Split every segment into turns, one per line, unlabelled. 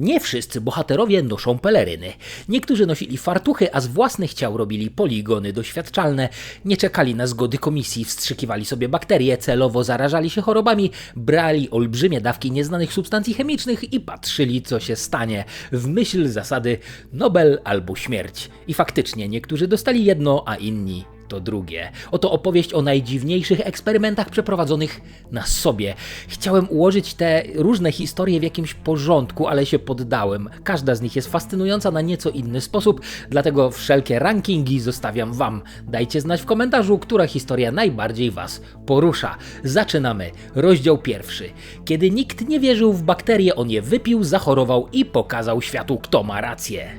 Nie wszyscy bohaterowie noszą peleryny. Niektórzy nosili fartuchy, a z własnych ciał robili poligony doświadczalne. Nie czekali na zgody komisji, wstrzykiwali sobie bakterie, celowo zarażali się chorobami, brali olbrzymie dawki nieznanych substancji chemicznych i patrzyli, co się stanie. W myśl zasady Nobel albo śmierć. I faktycznie niektórzy dostali jedno, a inni to drugie. Oto opowieść o najdziwniejszych eksperymentach przeprowadzonych na sobie. Chciałem ułożyć te różne historie w jakimś porządku, ale się poddałem. Każda z nich jest fascynująca na nieco inny sposób, dlatego wszelkie rankingi zostawiam Wam. Dajcie znać w komentarzu, która historia najbardziej Was porusza. Zaczynamy. Rozdział pierwszy. Kiedy nikt nie wierzył w bakterie, on je wypił, zachorował i pokazał światu, kto ma rację.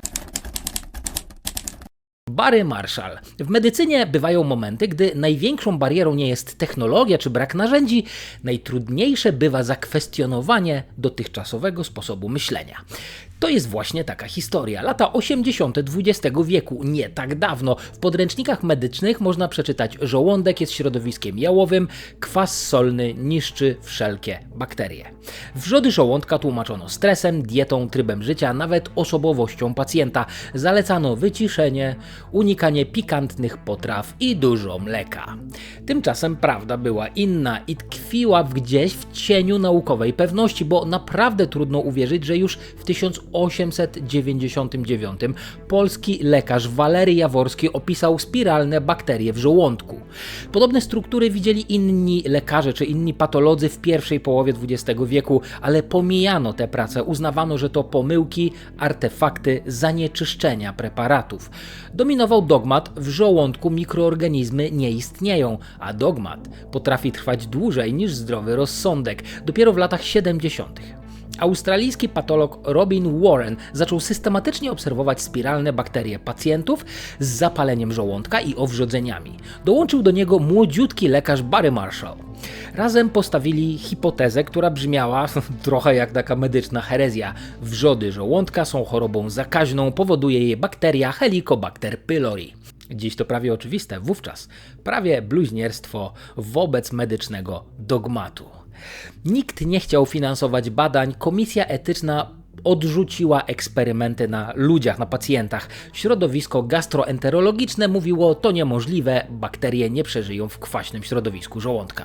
Barry Marshall. W medycynie bywają momenty, gdy największą barierą nie jest technologia czy brak narzędzi, najtrudniejsze bywa zakwestionowanie dotychczasowego sposobu myślenia. To jest właśnie taka historia. Lata 80. XX wieku, nie tak dawno. W podręcznikach medycznych można przeczytać: żołądek jest środowiskiem jałowym, kwas solny niszczy wszelkie bakterie. Wrzody żołądka tłumaczono stresem, dietą, trybem życia, nawet osobowością pacjenta. Zalecano wyciszenie, unikanie pikantnych potraw i dużo mleka. Tymczasem prawda była inna i tkwiła gdzieś w cieniu naukowej pewności, bo naprawdę trudno uwierzyć, że już w 1899 polski lekarz Walery Jaworski opisał spiralne bakterie w żołądku. Podobne struktury widzieli inni lekarze czy inni patolodzy w pierwszej połowie XX wieku, ale pomijano te prace, uznawano, że to pomyłki, artefakty, zanieczyszczenia preparatów. Dominował dogmat, w żołądku mikroorganizmy nie istnieją, a dogmat potrafi trwać dłużej niż zdrowy rozsądek. Dopiero w latach 70. Australijski patolog Robin Warren zaczął systematycznie obserwować spiralne bakterie pacjentów z zapaleniem żołądka i owrzodzeniami. Dołączył do niego młodziutki lekarz Barry Marshall. Razem postawili hipotezę, która brzmiała trochę jak taka medyczna herezja. Wrzody żołądka są chorobą zakaźną, powoduje je bakteria Helicobacter pylori. Dziś to prawie oczywiste, wówczas prawie bluźnierstwo wobec medycznego dogmatu. Nikt nie chciał finansować badań, komisja etyczna odrzuciła eksperymenty na ludziach, na pacjentach. Środowisko gastroenterologiczne mówiło, to niemożliwe, bakterie nie przeżyją w kwaśnym środowisku żołądka.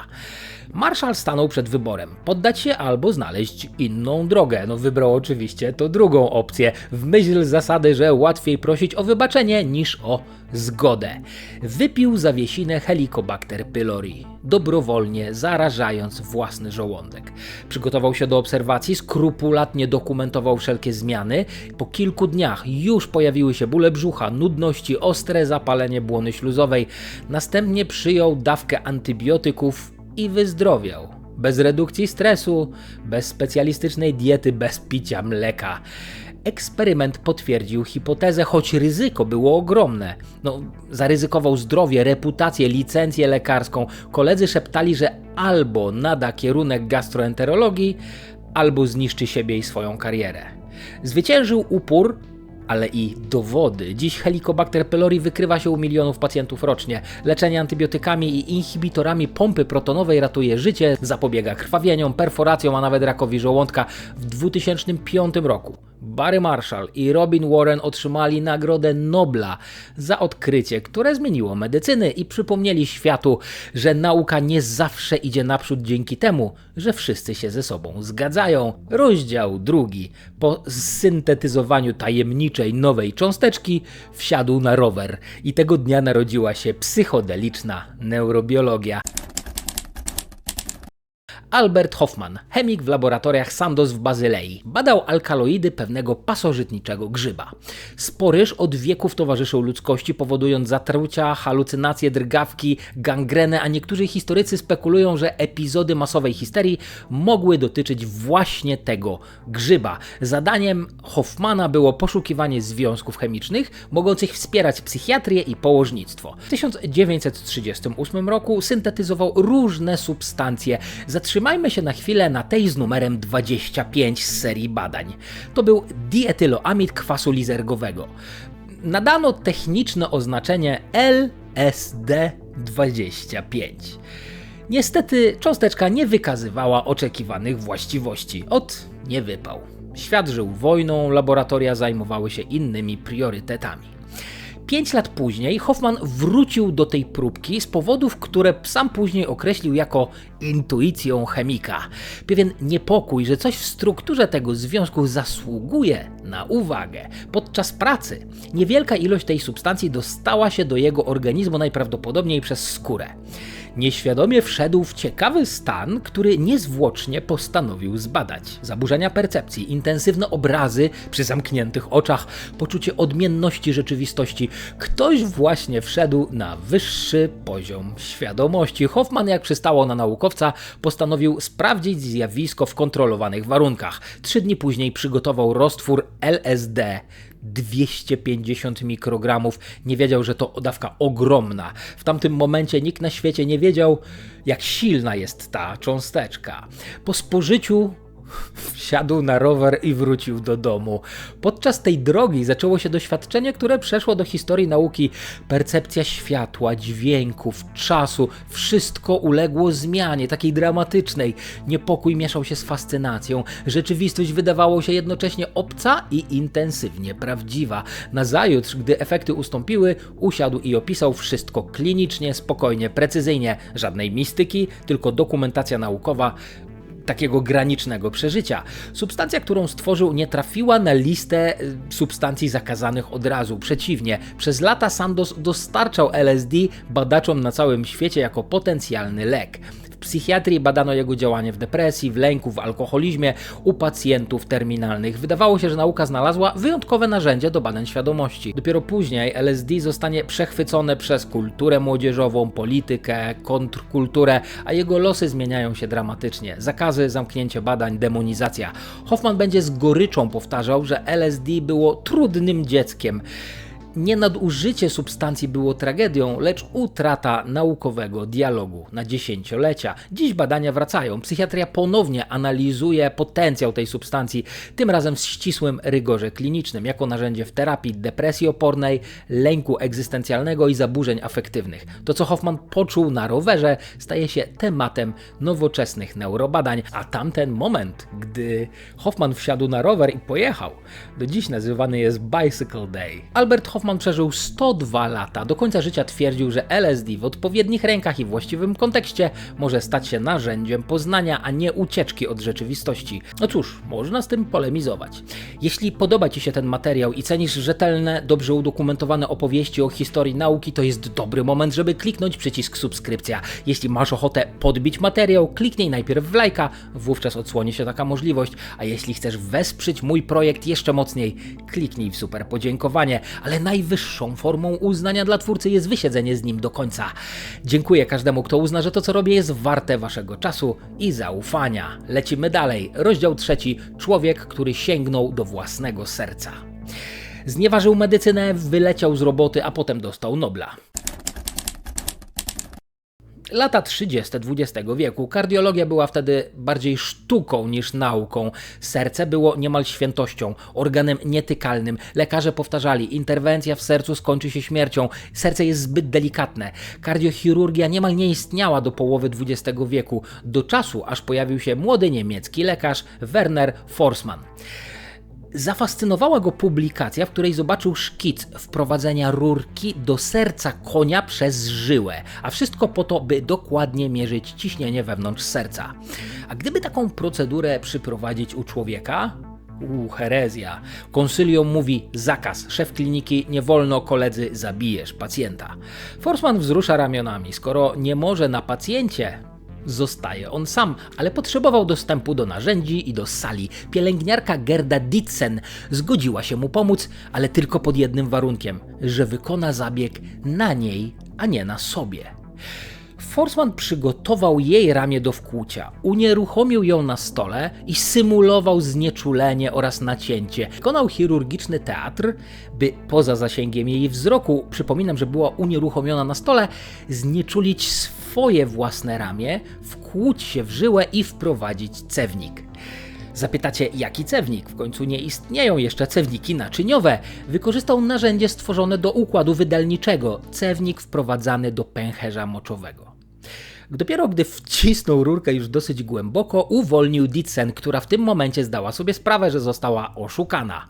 Marshall stanął przed wyborem: poddać się albo znaleźć inną drogę. No, wybrał oczywiście to drugą opcję, w myśl zasady, że łatwiej prosić o wybaczenie niż o zgodę. Wypił zawiesinę Helicobacter pylori, dobrowolnie zarażając własny żołądek. Przygotował się do obserwacji, skrupulatnie dokumentował wszelkie zmiany. Po kilku dniach już pojawiły się bóle brzucha, nudności, ostre zapalenie błony śluzowej. Następnie przyjął dawkę antybiotyków i wyzdrowiał. Bez redukcji stresu, bez specjalistycznej diety, bez picia mleka. Eksperyment potwierdził hipotezę, choć ryzyko było ogromne. No, zaryzykował zdrowie, reputację, licencję lekarską. Koledzy szeptali, że albo nada kierunek gastroenterologii, albo zniszczy siebie i swoją karierę. Zwyciężył upór, ale i dowody. Dziś Helicobacter pylori wykrywa się u milionów pacjentów rocznie. Leczenie antybiotykami i inhibitorami pompy protonowej ratuje życie, zapobiega krwawieniom, perforacjom, a nawet rakowi żołądka. W 2005 roku Barry Marshall i Robin Warren otrzymali Nagrodę Nobla za odkrycie, które zmieniło medycyny i przypomnieli światu, że nauka nie zawsze idzie naprzód dzięki temu, że wszyscy się ze sobą zgadzają. Rozdział drugi. Po syntetyzowaniu tajemniczej nowej cząsteczki wsiadł na rower i tego dnia narodziła się psychodeliczna neurobiologia. Albert Hoffman, chemik w laboratoriach Sandoz w Bazylei, badał alkaloidy pewnego pasożytniczego grzyba. Sporyż od wieków towarzyszył ludzkości, powodując zatrucia, halucynacje, drgawki, gangrenę, a niektórzy historycy spekulują, że epizody masowej histerii mogły dotyczyć właśnie tego grzyba. Zadaniem Hoffmana było poszukiwanie związków chemicznych mogących wspierać psychiatrię i położnictwo. W 1938 roku syntetyzował różne substancje, zatrzymał Zatrzymajmy się na chwilę na tej z numerem 25 z serii badań. To był dietyloamid kwasu lizergowego. Nadano techniczne oznaczenie LSD25. Niestety cząsteczka nie wykazywała oczekiwanych właściwości. Od nie wypał. Świat żył wojną, laboratoria zajmowały się innymi priorytetami. Pięć lat później Hoffman wrócił do tej próbki z powodów, które sam później określił jako intuicją chemika. Pewien niepokój, że coś w strukturze tego związku zasługuje na uwagę. Podczas pracy niewielka ilość tej substancji dostała się do jego organizmu najprawdopodobniej przez skórę nieświadomie wszedł w ciekawy stan, który niezwłocznie postanowił zbadać. Zaburzenia percepcji, intensywne obrazy przy zamkniętych oczach, poczucie odmienności rzeczywistości. Ktoś właśnie wszedł na wyższy poziom świadomości. Hoffman, jak przystało na naukowca, postanowił sprawdzić zjawisko w kontrolowanych warunkach. Trzy dni później przygotował roztwór LSD 250 mikrogramów. Nie wiedział, że to dawka ogromna. W tamtym momencie nikt na świecie nie wiedział, jak silna jest ta cząsteczka. Po spożyciu Wsiadł na rower i wrócił do domu. Podczas tej drogi zaczęło się doświadczenie, które przeszło do historii nauki. Percepcja światła, dźwięków, czasu, wszystko uległo zmianie, takiej dramatycznej. Niepokój mieszał się z fascynacją. Rzeczywistość wydawała się jednocześnie obca i intensywnie prawdziwa. Nazajutrz, gdy efekty ustąpiły, usiadł i opisał wszystko klinicznie, spokojnie, precyzyjnie. Żadnej mistyki, tylko dokumentacja naukowa takiego granicznego przeżycia. Substancja, którą stworzył, nie trafiła na listę y, substancji zakazanych od razu. Przeciwnie, przez lata Sandoz dostarczał LSD badaczom na całym świecie jako potencjalny lek psychiatrii badano jego działanie w depresji, w lęku, w alkoholizmie u pacjentów terminalnych. Wydawało się, że nauka znalazła wyjątkowe narzędzie do badań świadomości. Dopiero później LSD zostanie przechwycone przez kulturę młodzieżową, politykę, kontrkulturę, a jego losy zmieniają się dramatycznie. Zakazy, zamknięcie badań, demonizacja. Hoffman będzie z goryczą powtarzał, że LSD było trudnym dzieckiem. Nie nadużycie substancji było tragedią, lecz utrata naukowego dialogu na dziesięciolecia. Dziś badania wracają. Psychiatria ponownie analizuje potencjał tej substancji, tym razem w ścisłym rygorze klinicznym, jako narzędzie w terapii depresji opornej, lęku egzystencjalnego i zaburzeń afektywnych. To, co Hoffman poczuł na rowerze, staje się tematem nowoczesnych neurobadań, a tamten moment, gdy Hoffman wsiadł na rower i pojechał, do dziś nazywany jest Bicycle Day. Albert Hoffman Hoffman przeżył 102 lata. Do końca życia twierdził, że LSD w odpowiednich rękach i właściwym kontekście może stać się narzędziem poznania, a nie ucieczki od rzeczywistości. No cóż, można z tym polemizować. Jeśli podoba Ci się ten materiał i cenisz rzetelne, dobrze udokumentowane opowieści o historii nauki, to jest dobry moment, żeby kliknąć przycisk subskrypcja. Jeśli masz ochotę podbić materiał, kliknij najpierw w lajka, wówczas odsłoni się taka możliwość, a jeśli chcesz wesprzeć mój projekt jeszcze mocniej, kliknij w super podziękowanie, ale naj najwyższą formą uznania dla twórcy jest wysiedzenie z nim do końca. Dziękuję każdemu, kto uzna, że to co robię jest warte waszego czasu i zaufania. Lecimy dalej. Rozdział trzeci. Człowiek, który sięgnął do własnego serca. Znieważył medycynę, wyleciał z roboty, a potem dostał Nobla. Lata 30. XX wieku. Kardiologia była wtedy bardziej sztuką niż nauką. Serce było niemal świętością, organem nietykalnym. Lekarze powtarzali, interwencja w sercu skończy się śmiercią. Serce jest zbyt delikatne. Kardiochirurgia niemal nie istniała do połowy XX wieku, do czasu aż pojawił się młody niemiecki lekarz Werner Forsman. Zafascynowała go publikacja, w której zobaczył szkic wprowadzenia rurki do serca konia przez żyłę, a wszystko po to, by dokładnie mierzyć ciśnienie wewnątrz serca. A gdyby taką procedurę przyprowadzić u człowieka, u herezja. Konsylium mówi zakaz. Szef kliniki nie wolno koledzy zabijesz pacjenta. Forsman wzrusza ramionami. Skoro nie może na pacjencie, Zostaje on sam, ale potrzebował dostępu do narzędzi i do sali. Pielęgniarka Gerda Ditzen zgodziła się mu pomóc, ale tylko pod jednym warunkiem, że wykona zabieg na niej, a nie na sobie. Forsman przygotował jej ramię do wkłucia, unieruchomił ją na stole i symulował znieczulenie oraz nacięcie. Wykonał chirurgiczny teatr, by poza zasięgiem jej wzroku, przypominam, że była unieruchomiona na stole, znieczulić swoje własne ramię, wkłuć się w żyłę i wprowadzić cewnik. Zapytacie, jaki cewnik? W końcu nie istnieją jeszcze cewniki naczyniowe. Wykorzystał narzędzie stworzone do układu wydalniczego, cewnik wprowadzany do pęcherza moczowego. Dopiero gdy wcisnął rurkę już dosyć głęboko, uwolnił Ditsen, która w tym momencie zdała sobie sprawę, że została oszukana.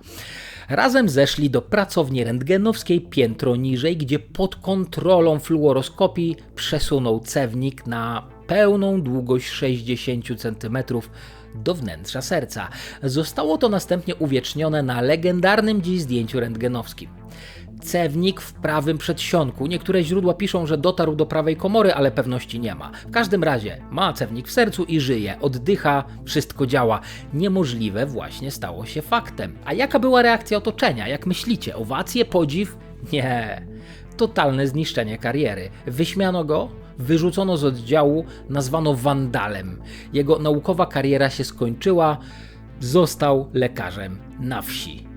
Razem zeszli do pracowni rentgenowskiej piętro niżej, gdzie pod kontrolą fluoroskopii przesunął cewnik na pełną długość 60 cm do wnętrza serca. Zostało to następnie uwiecznione na legendarnym dziś zdjęciu rentgenowskim. Cewnik w prawym przedsionku. Niektóre źródła piszą, że dotarł do prawej komory, ale pewności nie ma. W każdym razie ma cewnik w sercu i żyje, oddycha, wszystko działa. Niemożliwe właśnie stało się faktem. A jaka była reakcja otoczenia? Jak myślicie? Owacje, podziw? Nie. Totalne zniszczenie kariery. Wyśmiano go, wyrzucono z oddziału, nazwano wandalem. Jego naukowa kariera się skończyła, został lekarzem na wsi.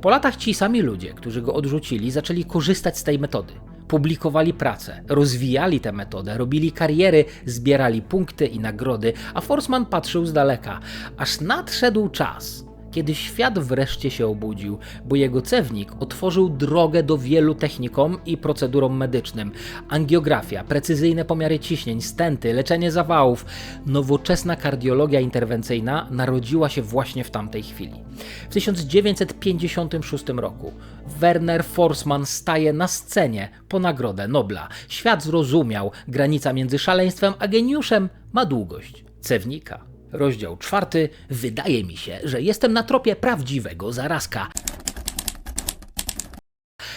Po latach ci sami ludzie, którzy go odrzucili, zaczęli korzystać z tej metody. Publikowali pracę, rozwijali tę metodę, robili kariery, zbierali punkty i nagrody, a Forsman patrzył z daleka, aż nadszedł czas, kiedy świat wreszcie się obudził, bo jego cewnik otworzył drogę do wielu technikom i procedurom medycznym. Angiografia, precyzyjne pomiary ciśnień, stenty, leczenie zawałów, nowoczesna kardiologia interwencyjna narodziła się właśnie w tamtej chwili. W 1956 roku Werner Forsman staje na scenie po nagrodę Nobla. Świat zrozumiał, granica między szaleństwem a geniuszem ma długość cewnika. Rozdział czwarty. Wydaje mi się, że jestem na tropie prawdziwego zarazka.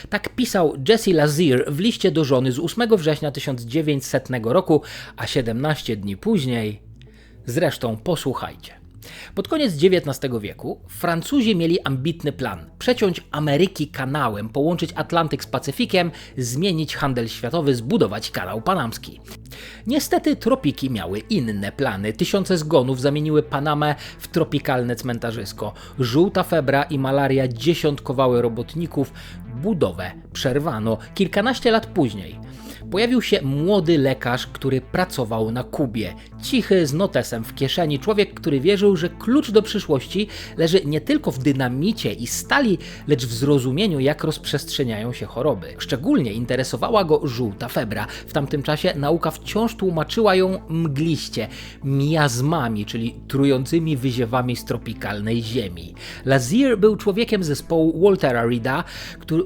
Tak pisał Jesse Lazier w liście do żony z 8 września 1900 roku, a 17 dni później. Zresztą posłuchajcie. Pod koniec XIX wieku Francuzi mieli ambitny plan przeciąć Ameryki kanałem, połączyć Atlantyk z Pacyfikiem, zmienić handel światowy, zbudować kanał panamski. Niestety tropiki miały inne plany. Tysiące zgonów zamieniły Panamę w tropikalne cmentarzysko. Żółta febra i malaria dziesiątkowały robotników. Budowę przerwano. Kilkanaście lat później pojawił się młody lekarz, który pracował na Kubie. Cichy, z notesem w kieszeni, człowiek, który wierzył, że klucz do przyszłości leży nie tylko w dynamicie i stali, lecz w zrozumieniu, jak rozprzestrzeniają się choroby. Szczególnie interesowała go żółta febra. W tamtym czasie nauka wciąż tłumaczyła ją mgliście, miazmami, czyli trującymi wyziewami z tropikalnej ziemi. Lazier był człowiekiem zespołu Waltera Reeda,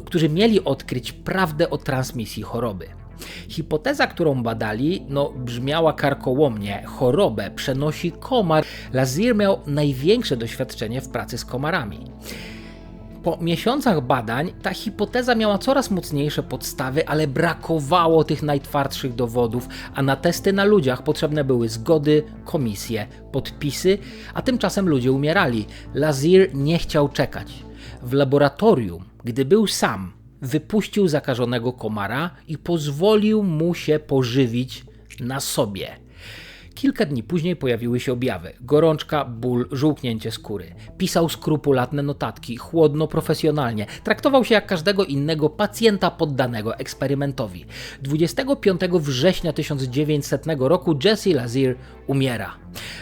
którzy mieli odkryć prawdę o transmisji choroby. Hipoteza, którą badali, no, brzmiała karkołomnie. Chorobę przenosi komar. Lazier miał największe doświadczenie w pracy z komarami. Po miesiącach badań ta hipoteza miała coraz mocniejsze podstawy, ale brakowało tych najtwardszych dowodów, a na testy na ludziach potrzebne były zgody, komisje, podpisy, a tymczasem ludzie umierali. Lazier nie chciał czekać. W laboratorium, gdy był sam, wypuścił zakażonego komara i pozwolił mu się pożywić na sobie. Kilka dni później pojawiły się objawy: gorączka, ból, żółknięcie skóry. Pisał skrupulatne notatki, chłodno, profesjonalnie. Traktował się jak każdego innego pacjenta poddanego eksperymentowi. 25 września 1900 roku Jesse Lazier umiera.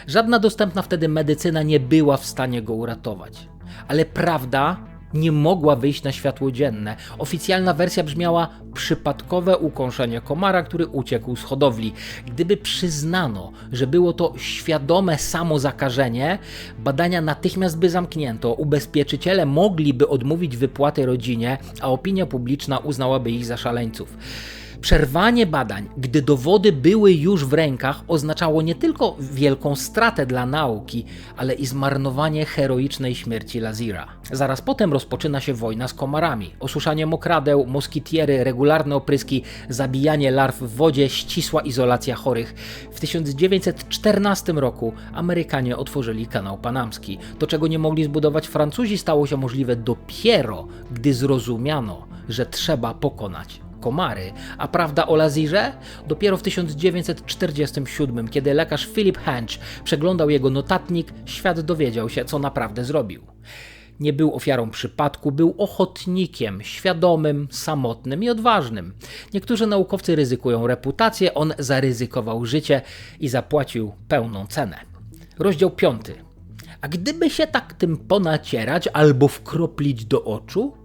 Żadna dostępna wtedy medycyna nie była w stanie go uratować. Ale prawda nie mogła wyjść na światło dzienne. Oficjalna wersja brzmiała przypadkowe ukąszenie komara, który uciekł z hodowli. Gdyby przyznano, że było to świadome samozakażenie, badania natychmiast by zamknięto, ubezpieczyciele mogliby odmówić wypłaty rodzinie, a opinia publiczna uznałaby ich za szaleńców. Przerwanie badań, gdy dowody były już w rękach, oznaczało nie tylko wielką stratę dla nauki, ale i zmarnowanie heroicznej śmierci Lazira. Zaraz potem rozpoczyna się wojna z komarami. Osuszanie mokradeł, moskitiery, regularne opryski, zabijanie larw w wodzie, ścisła izolacja chorych. W 1914 roku Amerykanie otworzyli kanał panamski. To, czego nie mogli zbudować Francuzi, stało się możliwe dopiero, gdy zrozumiano, że trzeba pokonać komary. A prawda o Lazirze? Dopiero w 1947, kiedy lekarz Philip Hench przeglądał jego notatnik, świat dowiedział się, co naprawdę zrobił. Nie był ofiarą przypadku, był ochotnikiem, świadomym, samotnym i odważnym. Niektórzy naukowcy ryzykują reputację, on zaryzykował życie i zapłacił pełną cenę. Rozdział 5. A gdyby się tak tym ponacierać albo wkroplić do oczu?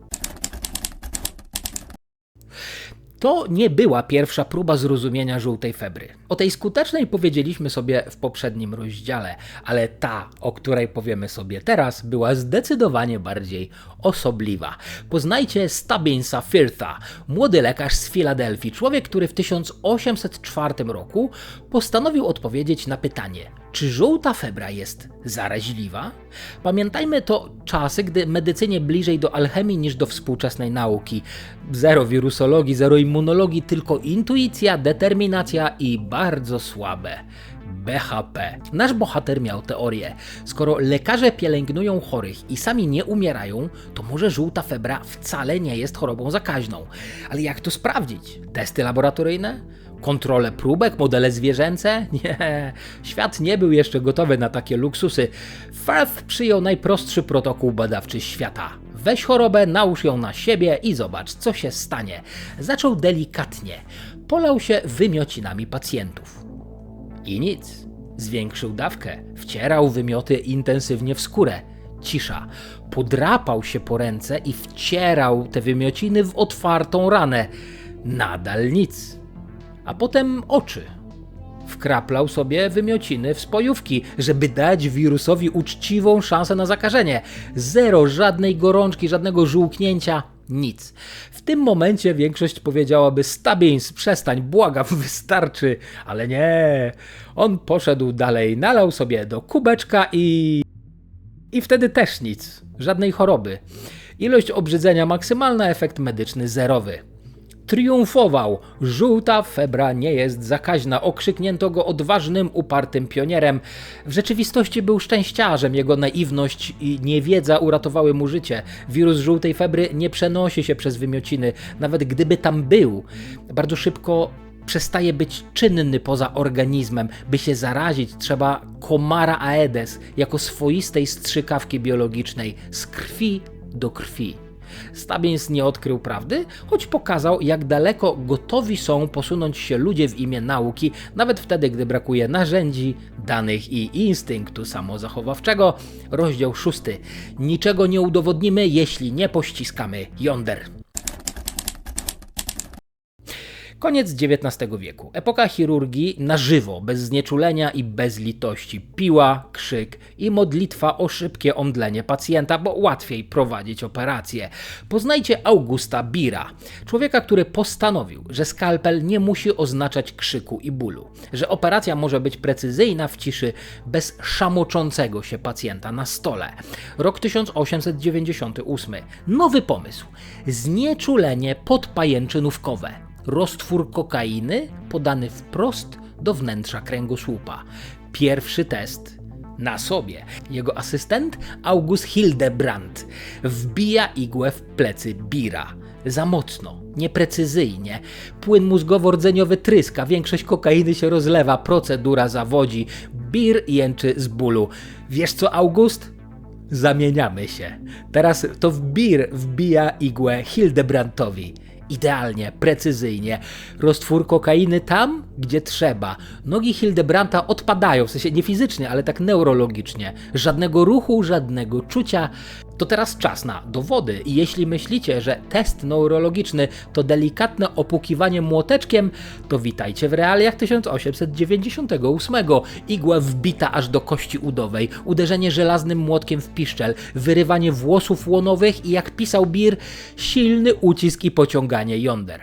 To nie była pierwsza próba zrozumienia żółtej febry. O tej skutecznej powiedzieliśmy sobie w poprzednim rozdziale, ale ta, o której powiemy sobie teraz, była zdecydowanie bardziej osobliwa. Poznajcie Stubbinsa Firtha, młody lekarz z Filadelfii, człowiek, który w 1804 roku postanowił odpowiedzieć na pytanie, czy żółta febra jest zaraźliwa? Pamiętajmy to czasy, gdy medycynie bliżej do alchemii niż do współczesnej nauki. Zero wirusologii, zero immunologii, tylko intuicja, determinacja i bardzo słabe. BHP. Nasz bohater miał teorię. Skoro lekarze pielęgnują chorych i sami nie umierają, to może żółta febra wcale nie jest chorobą zakaźną. Ale jak to sprawdzić? Testy laboratoryjne? Kontrole próbek, modele zwierzęce? Nie, świat nie był jeszcze gotowy na takie luksusy. Firth przyjął najprostszy protokół badawczy świata. Weź chorobę, nałóż ją na siebie i zobacz, co się stanie. Zaczął delikatnie. Polał się wymiocinami pacjentów. I nic. Zwiększył dawkę, wcierał wymioty intensywnie w skórę. Cisza. Podrapał się po ręce i wcierał te wymiociny w otwartą ranę. Nadal nic. A potem oczy. Wkraplał sobie wymiociny w spojówki, żeby dać wirusowi uczciwą szansę na zakażenie. Zero, żadnej gorączki, żadnego żółknięcia, nic. W tym momencie większość powiedziałaby: Stubbins, przestań, błagam, wystarczy. Ale nie. On poszedł dalej, nalał sobie do kubeczka i. I wtedy też nic. Żadnej choroby. Ilość obrzydzenia maksymalna, efekt medyczny zerowy triumfował. Żółta febra nie jest zakaźna. Okrzyknięto go odważnym, upartym pionierem. W rzeczywistości był szczęściarzem. Jego naiwność i niewiedza uratowały mu życie. Wirus żółtej febry nie przenosi się przez wymiociny. Nawet gdyby tam był, bardzo szybko przestaje być czynny poza organizmem. By się zarazić, trzeba komara aedes jako swoistej strzykawki biologicznej z krwi do krwi. Stabins nie odkrył prawdy, choć pokazał, jak daleko gotowi są posunąć się ludzie w imię nauki, nawet wtedy, gdy brakuje narzędzi, danych i instynktu samozachowawczego. Rozdział szósty. Niczego nie udowodnimy, jeśli nie pościskamy jąder. Koniec XIX wieku. Epoka chirurgii na żywo, bez znieczulenia i bez litości. Piła, krzyk i modlitwa o szybkie omdlenie pacjenta, bo łatwiej prowadzić operację. Poznajcie Augusta Bira, człowieka, który postanowił, że skalpel nie musi oznaczać krzyku i bólu, że operacja może być precyzyjna w ciszy bez szamoczącego się pacjenta na stole. Rok 1898. Nowy pomysł. Znieczulenie podpajęczynówkowe roztwór kokainy podany wprost do wnętrza kręgosłupa. Pierwszy test na sobie. Jego asystent August Hildebrand wbija igłę w plecy Bira. Za mocno, nieprecyzyjnie. Płyn mózgowo-rdzeniowy tryska, większość kokainy się rozlewa, procedura zawodzi. Bir jęczy z bólu. Wiesz co, August? Zamieniamy się. Teraz to w Bir wbija igłę Hildebrandowi idealnie, precyzyjnie. Roztwór kokainy tam, gdzie trzeba. Nogi Hildebranta odpadają, w sensie nie fizycznie, ale tak neurologicznie. Żadnego ruchu, żadnego czucia. To teraz czas na dowody i jeśli myślicie, że test neurologiczny to delikatne opukiwanie młoteczkiem, to witajcie w realiach 1898. Igła wbita aż do kości udowej, uderzenie żelaznym młotkiem w piszczel, wyrywanie włosów łonowych i jak pisał Bir, silny ucisk i pociąganie jąder.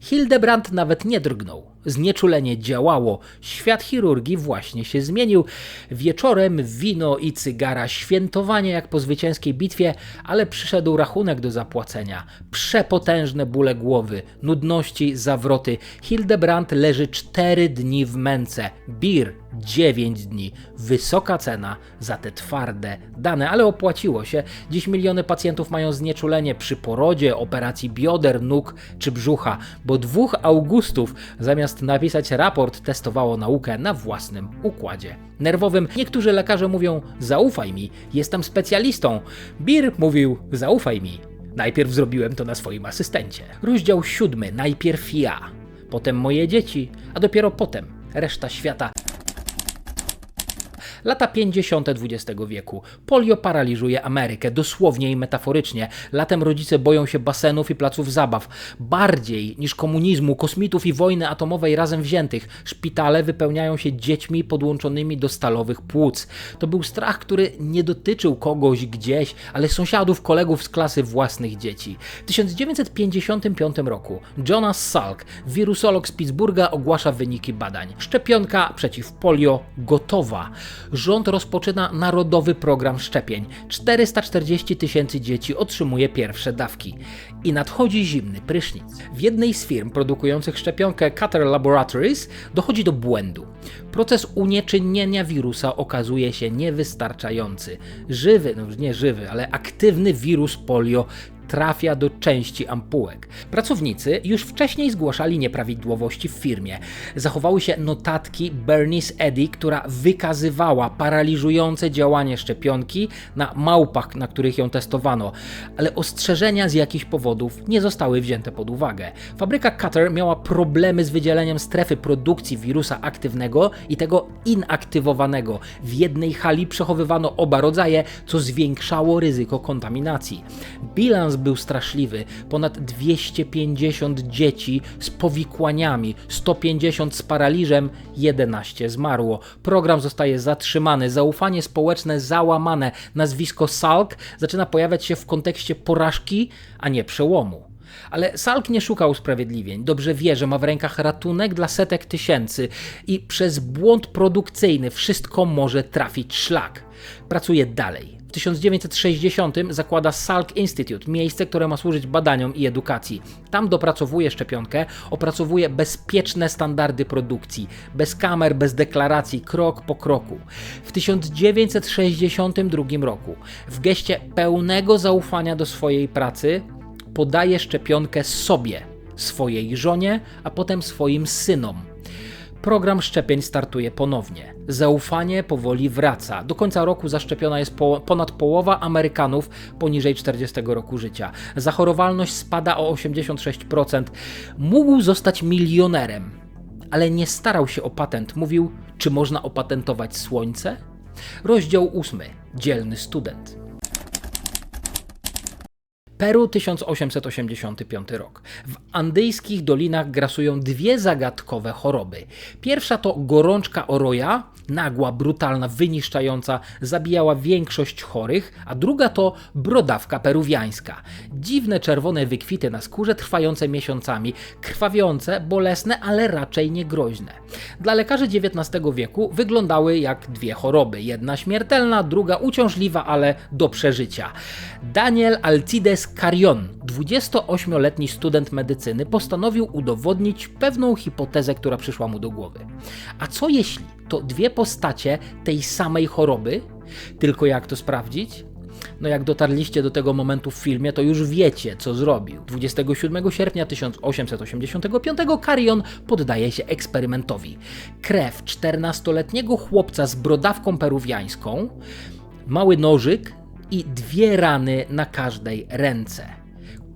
Hildebrand nawet nie drgnął. Znieczulenie działało, świat chirurgii właśnie się zmienił. Wieczorem wino i cygara, świętowanie jak po zwycięskiej bitwie, ale przyszedł rachunek do zapłacenia. Przepotężne bóle głowy, nudności, zawroty. Hildebrand leży cztery dni w męce. Bir 9 dni. Wysoka cena za te twarde dane, ale opłaciło się. Dziś miliony pacjentów mają znieczulenie przy porodzie, operacji bioder, nóg czy brzucha, bo dwóch Augustów zamiast napisać raport testowało naukę na własnym układzie nerwowym. Niektórzy lekarze mówią: Zaufaj mi, jestem specjalistą. Bir mówił: Zaufaj mi. Najpierw zrobiłem to na swoim asystencie. Rozdział siódmy. Najpierw ja, potem moje dzieci, a dopiero potem reszta świata. Lata 50. XX wieku. Polio paraliżuje Amerykę, dosłownie i metaforycznie. Latem rodzice boją się basenów i placów zabaw. Bardziej niż komunizmu, kosmitów i wojny atomowej razem wziętych. Szpitale wypełniają się dziećmi podłączonymi do stalowych płuc. To był strach, który nie dotyczył kogoś gdzieś, ale sąsiadów, kolegów z klasy własnych dzieci. W 1955 roku Jonas Salk, wirusolog z Pittsburgha, ogłasza wyniki badań. Szczepionka przeciw polio gotowa. Rząd rozpoczyna narodowy program szczepień. 440 tysięcy dzieci otrzymuje pierwsze dawki. I nadchodzi zimny prysznic. W jednej z firm produkujących szczepionkę Cutter Laboratories dochodzi do błędu. Proces unieczynnienia wirusa okazuje się niewystarczający. Żywy, no nie żywy, ale aktywny wirus polio trafia do części ampułek. Pracownicy już wcześniej zgłaszali nieprawidłowości w firmie. Zachowały się notatki Bernice Eddy, która wykazywała paraliżujące działanie szczepionki na małpach, na których ją testowano, ale ostrzeżenia z jakichś powodów nie zostały wzięte pod uwagę. Fabryka Cutter miała problemy z wydzieleniem strefy produkcji wirusa aktywnego i tego inaktywowanego. W jednej hali przechowywano oba rodzaje, co zwiększało ryzyko kontaminacji. Bilans był straszliwy. Ponad 250 dzieci z powikłaniami, 150 z paraliżem, 11 zmarło. Program zostaje zatrzymany, zaufanie społeczne załamane. Nazwisko Salk zaczyna pojawiać się w kontekście porażki, a nie przełomu. Ale Salk nie szuka usprawiedliwień. Dobrze wie, że ma w rękach ratunek dla setek tysięcy i przez błąd produkcyjny wszystko może trafić szlak. Pracuje dalej. W 1960 zakłada Salk Institute, miejsce, które ma służyć badaniom i edukacji. Tam dopracowuje szczepionkę, opracowuje bezpieczne standardy produkcji, bez kamer, bez deklaracji, krok po kroku. W 1962 roku, w geście pełnego zaufania do swojej pracy, podaje szczepionkę sobie, swojej żonie, a potem swoim synom. Program szczepień startuje ponownie. Zaufanie powoli wraca. Do końca roku zaszczepiona jest po, ponad połowa Amerykanów poniżej 40 roku życia. Zachorowalność spada o 86%. Mógł zostać milionerem, ale nie starał się o patent. Mówił, czy można opatentować słońce? Rozdział 8. Dzielny student. Peru 1885 rok. W andyjskich dolinach grasują dwie zagadkowe choroby. Pierwsza to gorączka oroja, nagła, brutalna, wyniszczająca, zabijała większość chorych, a druga to brodawka peruwiańska. Dziwne czerwone wykwity na skórze trwające miesiącami, krwawiące, bolesne, ale raczej nie groźne. Dla lekarzy XIX wieku wyglądały jak dwie choroby. Jedna śmiertelna, druga uciążliwa, ale do przeżycia. Daniel Alcides Carion, 28-letni student medycyny, postanowił udowodnić pewną hipotezę, która przyszła mu do głowy. A co jeśli to dwie postacie tej samej choroby? Tylko jak to sprawdzić? No jak dotarliście do tego momentu w filmie, to już wiecie, co zrobił. 27 sierpnia 1885 Carion poddaje się eksperymentowi. Krew 14-letniego chłopca z brodawką peruwiańską, mały nożyk i dwie rany na każdej ręce.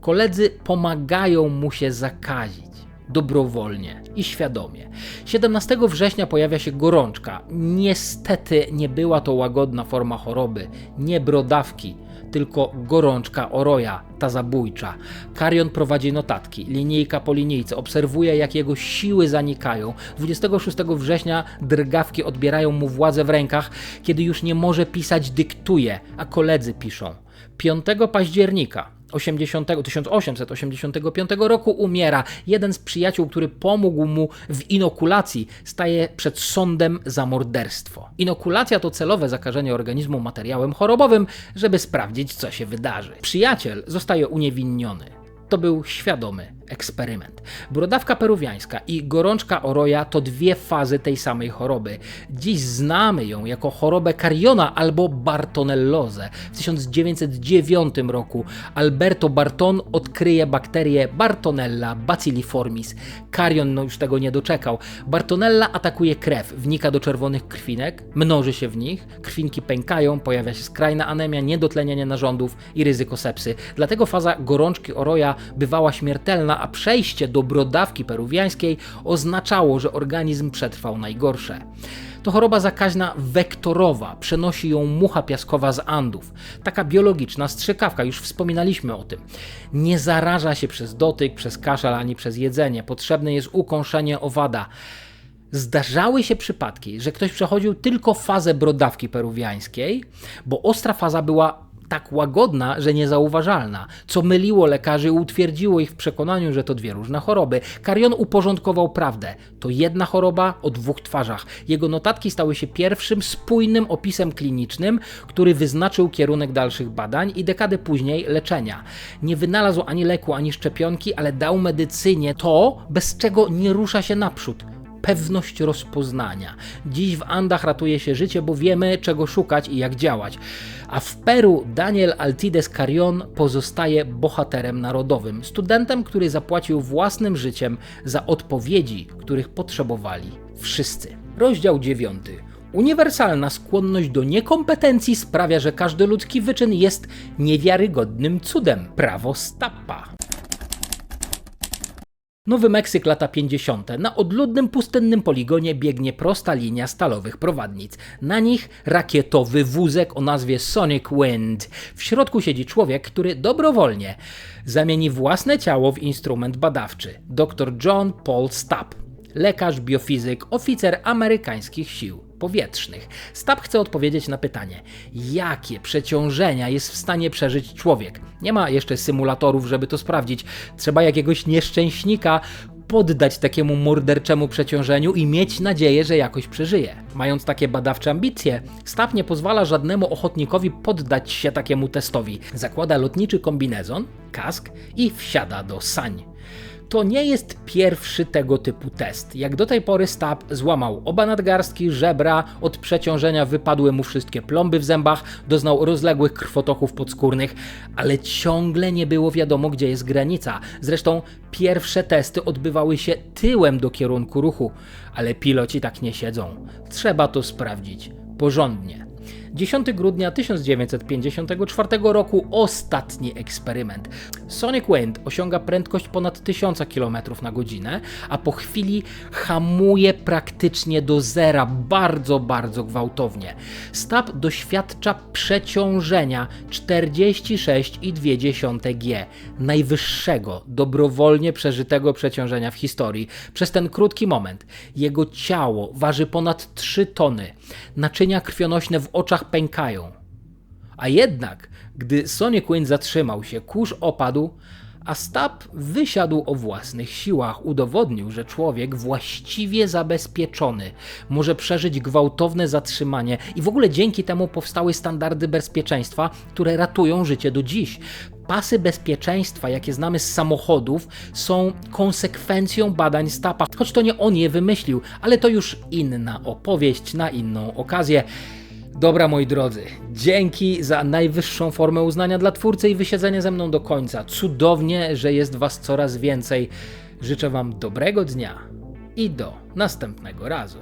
Koledzy pomagają mu się zakazić dobrowolnie i świadomie. 17 września pojawia się gorączka. Niestety nie była to łagodna forma choroby, nie brodawki, tylko gorączka oroja, ta zabójcza. Karion prowadzi notatki, linijka po linijce, obserwuje jak jego siły zanikają. 26 września drgawki odbierają mu władzę w rękach, kiedy już nie może pisać, dyktuje, a koledzy piszą. 5 października 80, 1885 roku umiera. Jeden z przyjaciół, który pomógł mu w inokulacji, staje przed sądem za morderstwo. Inokulacja to celowe zakażenie organizmu materiałem chorobowym, żeby sprawdzić, co się wydarzy. Przyjaciel zostaje uniewinniony. To był świadomy eksperyment. Brodawka peruwiańska i gorączka oroja to dwie fazy tej samej choroby. Dziś znamy ją jako chorobę Cariona albo Bartonellozę. W 1909 roku Alberto Barton odkryje bakterię Bartonella bacilliformis. Carion no już tego nie doczekał. Bartonella atakuje krew, wnika do czerwonych krwinek, mnoży się w nich, krwinki pękają, pojawia się skrajna anemia, niedotlenienie narządów i ryzyko sepsy. Dlatego faza gorączki oroja bywała śmiertelna, a przejście do brodawki peruwiańskiej oznaczało, że organizm przetrwał najgorsze. To choroba zakaźna wektorowa, przenosi ją mucha piaskowa z Andów. Taka biologiczna strzykawka, już wspominaliśmy o tym. Nie zaraża się przez dotyk, przez kaszel ani przez jedzenie. Potrzebne jest ukąszenie owada. Zdarzały się przypadki, że ktoś przechodził tylko fazę brodawki peruwiańskiej, bo ostra faza była tak łagodna, że niezauważalna, co myliło lekarzy i utwierdziło ich w przekonaniu, że to dwie różne choroby. Karion uporządkował prawdę. To jedna choroba o dwóch twarzach. Jego notatki stały się pierwszym spójnym opisem klinicznym, który wyznaczył kierunek dalszych badań i dekady później leczenia. Nie wynalazł ani leku, ani szczepionki, ale dał medycynie to, bez czego nie rusza się naprzód pewność rozpoznania. Dziś w Andach ratuje się życie, bo wiemy czego szukać i jak działać. A w Peru Daniel Altides Carrion pozostaje bohaterem narodowym, studentem, który zapłacił własnym życiem za odpowiedzi, których potrzebowali wszyscy. Rozdział 9. Uniwersalna skłonność do niekompetencji sprawia, że każdy ludzki wyczyn jest niewiarygodnym cudem. Prawo Stappa. Nowy Meksyk lata 50. Na odludnym pustynnym poligonie biegnie prosta linia stalowych prowadnic. Na nich rakietowy wózek o nazwie Sonic Wind. W środku siedzi człowiek, który dobrowolnie zamieni własne ciało w instrument badawczy. Dr John Paul Stapp. Lekarz, biofizyk, oficer amerykańskich sił powietrznych. Stab chce odpowiedzieć na pytanie, jakie przeciążenia jest w stanie przeżyć człowiek. Nie ma jeszcze symulatorów, żeby to sprawdzić. Trzeba jakiegoś nieszczęśnika poddać takiemu morderczemu przeciążeniu i mieć nadzieję, że jakoś przeżyje. Mając takie badawcze ambicje, Stab nie pozwala żadnemu ochotnikowi poddać się takiemu testowi. Zakłada lotniczy kombinezon, kask i wsiada do sań. To nie jest pierwszy tego typu test. Jak do tej pory Stab złamał oba nadgarstki, żebra, od przeciążenia wypadły mu wszystkie plomby w zębach, doznał rozległych krwotoków podskórnych, ale ciągle nie było wiadomo, gdzie jest granica. Zresztą pierwsze testy odbywały się tyłem do kierunku ruchu, ale piloci tak nie siedzą. Trzeba to sprawdzić porządnie. 10 grudnia 1954 roku ostatni eksperyment. Sonic Wind osiąga prędkość ponad 1000 km na godzinę, a po chwili hamuje praktycznie do zera bardzo, bardzo gwałtownie. Stab doświadcza przeciążenia 46,2 G, najwyższego dobrowolnie przeżytego przeciążenia w historii. Przez ten krótki moment jego ciało waży ponad 3 tony. Naczynia krwionośne w oczach pękają. A jednak, gdy Sonic Wind zatrzymał się, kurz opadł, a Stab wysiadł o własnych siłach, udowodnił, że człowiek właściwie zabezpieczony może przeżyć gwałtowne zatrzymanie i w ogóle dzięki temu powstały standardy bezpieczeństwa, które ratują życie do dziś. Pasy bezpieczeństwa, jakie znamy z samochodów, są konsekwencją badań Stapa. Choć to nie on je wymyślił, ale to już inna opowieść na inną okazję. Dobra, moi drodzy, dzięki za najwyższą formę uznania dla twórcy i wysiedzenie ze mną do końca. Cudownie, że jest Was coraz więcej. Życzę Wam dobrego dnia i do następnego razu.